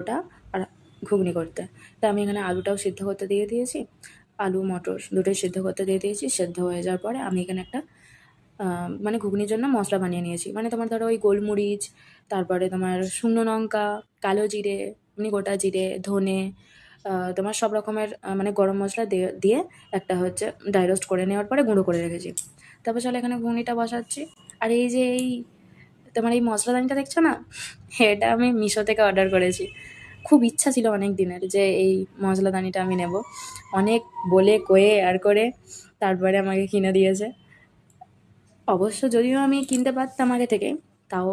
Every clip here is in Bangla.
ওটা আর ঘুগনি করতে। তা আমি এখানে আলুটাও সিদ্ধ করতে দিয়ে দিয়েছি। আলু, মটর দুটোই সিদ্ধ করতে দিয়ে দিয়েছি। সেদ্ধ হয়ে যাওয়ার পরে আমি এখানে একটা মানে ঘুগনির জন্য মশলা বানিয়ে নিয়েছি। মানে তোমার ধরো ওই গোলমরিচ, তারপরে তোমার শুকনো লঙ্কা, কালো জিরে এমনি গোটা জিরে, ধনে তোমার সব রকমের মানে গরম মশলা দিয়ে একটা হচ্ছে ড্রাই রোস্ট করে নেওয়ার পরে গুঁড়ো করে রেখেছি। তারপর চলো এখানে ঘুগনিটা বসাচ্ছি। আর এই যে এই তোমার এই মশলাদানিটা দেখছ না? এটা আমি মিশো থেকে অর্ডার করেছি। খুব ইচ্ছা ছিল অনেক দিনের যে এই মশলাদানিটা আমি নেব। অনেক বলে, কয়ে, আর করে তারপরে আমাকে কিনে দিয়েছে। অবশ্য যদিও আমি কিনতে পারতাম আগে থেকে, তাও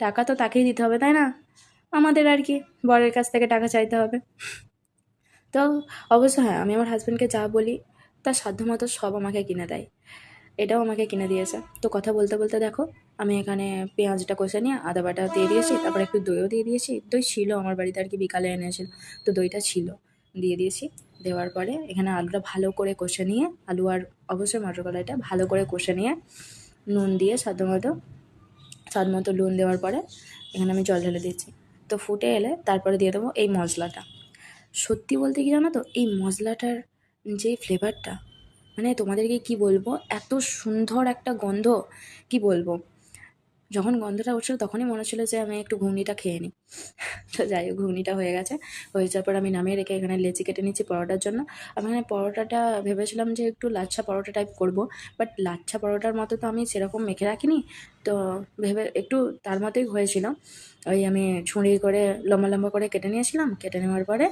টাকা তো তাকেই দিতে হবে, তাই না? আমাদের আর কি, বরের কাছ থেকে টাকা চাইতে হবে। তো অবশ্য হ্যাঁ আমি আমার হাজব্যান্ডকে যা বলি, তার সাধ্যমতো সব আমাকে কিনে দেয়। এটাও আমাকে কিনে দিয়েছে। তো কথা বলতে বলতে দেখো, আমি এখানে পেঁয়াজটা কষে নিয়ে আদা বাটা দিয়ে দিয়েছি, তারপর একটু দইও দিয়ে দিয়েছি। দই ছিল আমার বাড়িতে আর কি বিকালে এনেছিল, তো দইটা ছিল, দিয়ে দিয়েছি। দেওয়ার পরে এখানে আলুটা ভালো করে কষে নিয়ে, আলু আর অবশ্যই মটর কলাইটা ভালো করে কষে নিয়ে, নুন দিয়ে স্বাদ মতো স্বাদ মতো নুন দেওয়ার পরে এখানে আমি জল ঢেলে দিচ্ছি। তো ফুটে এলে তারপরে দিয়ে দেবো এই মশলাটা। সত্যি বলতে কি জানো তো, এই মশলাটার যে ফ্লেভারটা মানে তোমাদেরকে কি বলব? এত সুন্দর একটা গন্ধ, কি বলব? যখন গন্ধটা উঠছিল তখনই মনে হচ্ছিল যে আমি একটু ঘুগনিটা খেয়ে নিই। তো যাই হোক, ঘুগনিটা হয়ে গেছে। হয়ে যাওয়ার পর আমি নামিয়ে রেখে এখানে লেচি কেটে নিচ্ছি পরোটার জন্য। আমি এখানে পরোটাটা ভেবেছিলাম যে একটু লাচ্ছা পরোটা টাইপ করব বাট লাচ্ছা পরোটার মতো তো আমি সেরকম মেখে রাখিনি। তো ভেবে একটু তার মতোই হয়েছিল। ওই আমি ছুঁড়ি করে, লম্বা লম্বা করে কেটে নিয়েছিলাম। কেটে নেওয়ার পরে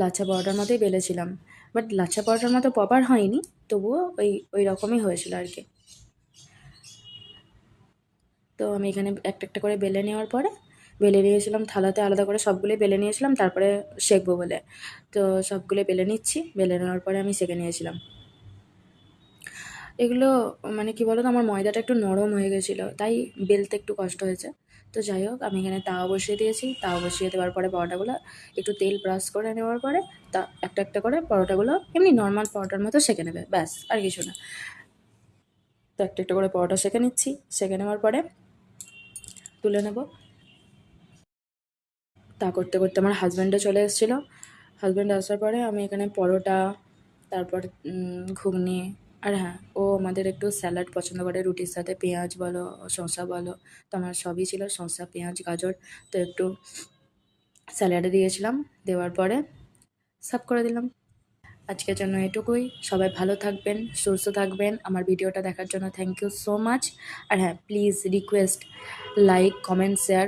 লাচ্ছা পরোটার মতোই বেলেছিলাম। বাট লাচ্ছা পরোটার মতো প্রপার হয়নি, তবুও ওই ওই রকমই হয়েছিল আর কি। তো আমি এখানে একটা একটা করে বেলে নেওয়ার পরে, বেলে নিয়েছিলাম থালাতে আলাদা করে সবগুলোই বেলে নিয়েছিলাম, তারপরে সেঁকবো বলে। তো সবগুলো বেলে নিচ্ছি, বেলে নেওয়ার পরে আমি সেঁকে নিয়েছিলাম। এগুলো মানে কি বলো তো আমার ময়দাটা একটু নরম হয়ে গেছিল, তাই বেলতে একটু কষ্ট হয়েছে। তো যাই হোক, আমি এখানে তাওয়া বসিয়ে দিয়েছি। তাওয়া বসিয়ে দেওয়ার পরে পরোটাগুলো একটু তেল ব্রাশ করে নেওয়ার পরে তা একটা একটা করে পরোটাগুলো এমনি নর্মাল পরোটার মতো সেঁকে নেবে, ব্যাস, আর কিছু না। তো একটা একটা করে পরোটা সেঁকে নিচ্ছি, সেঁকে নেওয়ার পরে তুলে নেব। তা করতে করতে আমার হাজব্যান্ডও চলে এসেছিল। হাজব্যান্ড আসার পরে আমি এখানে পরোটা, তারপর ঘুগনি, আর হ্যাঁ আমাদের একটু স্যালাড পছন্দ করে, রুটির সাথে পেঁয়াজ বলো, শসা বলো, তো আমার সবই ছিল, শসা, পেঁয়াজ, গাজর, তো একটু স্যালাডে দিয়েছিলাম, দেওয়ার পরে সার্ভ করে দিলাম। আজকের জন্য এটুকুই, সবাই ভালো থাকবেন, সুস্থ থাকবেন, আমার ভিডিওটা দেখার জন্য থ্যাংক ইউ সো মাচ আর হ্যাঁ please request like comment share